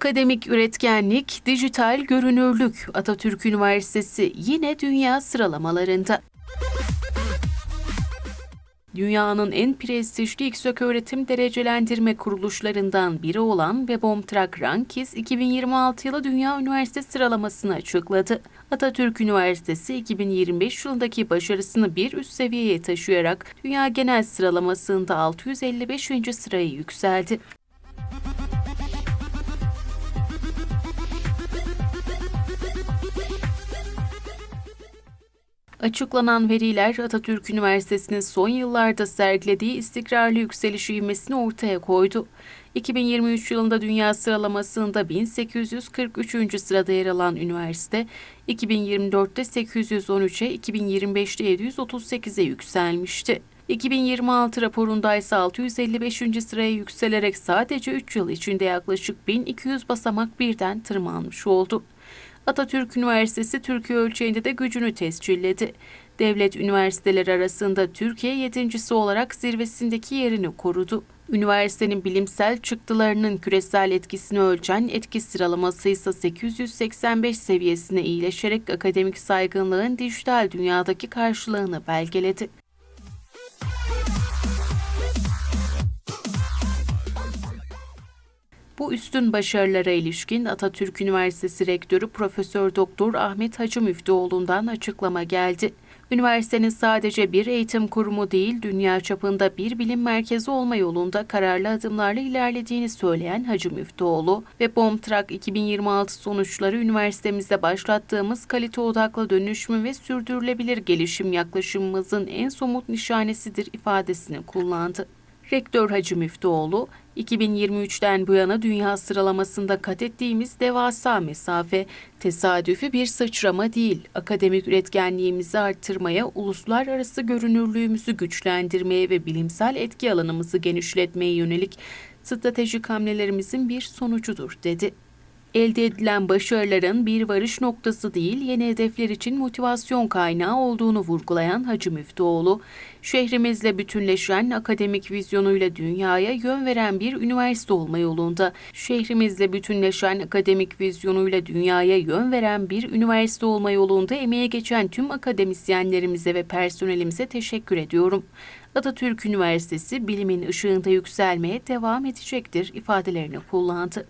Akademik üretkenlik, dijital görünürlük Atatürk Üniversitesi yine dünya sıralamalarında. Dünyanın en prestijli yükseköğretim derecelendirme kuruluşlarından biri olan Webomtrak Rankings 2026 yılı Dünya Üniversite sıralamasını açıkladı. Atatürk Üniversitesi 2025 yılındaki başarısını bir üst seviyeye taşıyarak dünya genel sıralamasında 655. sıraya yükseldi. Açıklanan veriler Atatürk Üniversitesi'nin son yıllarda sergilediği istikrarlı yükseliş ivmesini ortaya koydu. 2023 yılında dünya sıralamasında 1843. sırada yer alan üniversite, 2024'te 813'e, 2025'te 738'e yükselmişti. 2026 raporunda ise 655. sıraya yükselerek sadece 3 yıl içinde yaklaşık 1200 basamak birden tırmanmış oldu. Atatürk Üniversitesi Türkiye ölçeğinde de gücünü tescilledi. Devlet üniversiteleri arasında Türkiye yedincisi olarak zirvesindeki yerini korudu. Üniversitenin bilimsel çıktılarının küresel etkisini ölçen etki sıralaması ise 885 seviyesine iyileşerek akademik saygınlığın dijital dünyadaki karşılığını belgeledi. Bu üstün başarılara ilişkin Atatürk Üniversitesi Rektörü Profesör Doktor Ahmet Hacı Müftüoğlu'ndan açıklama geldi. Üniversitenin sadece bir eğitim kurumu değil, dünya çapında bir bilim merkezi olma yolunda kararlı adımlarla ilerlediğini söyleyen Hacı Müftüoğlu ve BOMTRAK 2026 sonuçları üniversitemizde başlattığımız kalite odaklı dönüşümü ve sürdürülebilir gelişim yaklaşımımızın en somut nişanesidir ifadesini kullandı. Rektör Hacı Müftüoğlu, 2023'ten bu yana dünya sıralamasında kat ettiğimiz devasa mesafe, tesadüfi bir sıçrama değil, akademik üretkenliğimizi arttırmaya, uluslararası görünürlüğümüzü güçlendirmeye ve bilimsel etki alanımızı genişletmeye yönelik stratejik hamlelerimizin bir sonucudur, dedi. Elde edilen başarıların bir varış noktası değil, yeni hedefler için motivasyon kaynağı olduğunu vurgulayan Hacı Müftüoğlu, şehrimizle bütünleşen akademik vizyonuyla dünyaya yön veren bir üniversite olma yolunda, şehrimizle bütünleşen akademik vizyonuyla dünyaya yön veren bir üniversite olma yolunda emeğe geçen tüm akademisyenlerimize ve personelimize teşekkür ediyorum. Atatürk Üniversitesi bilimin ışığında yükselmeye devam edecektir ifadelerini kullandı.